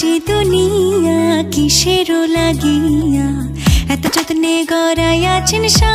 যে দুনিয়া কিসের লাগিয়া এত যত্নে গড়াই আছেন সা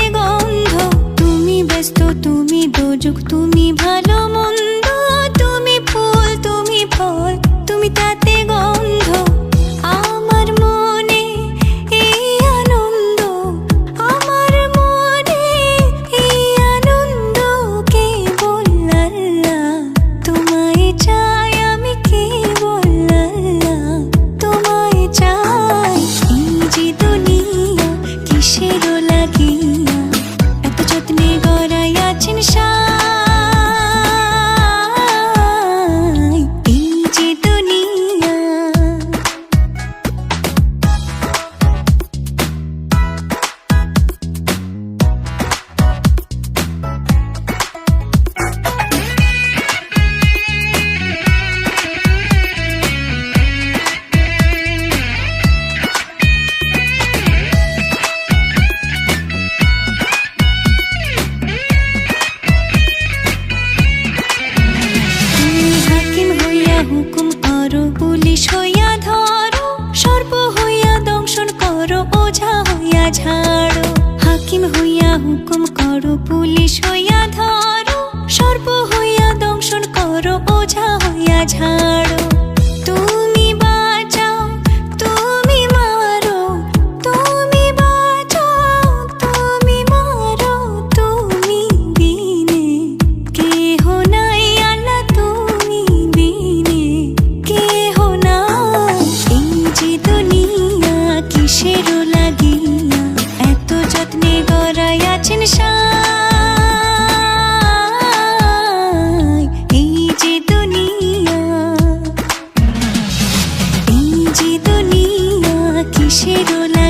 কিসের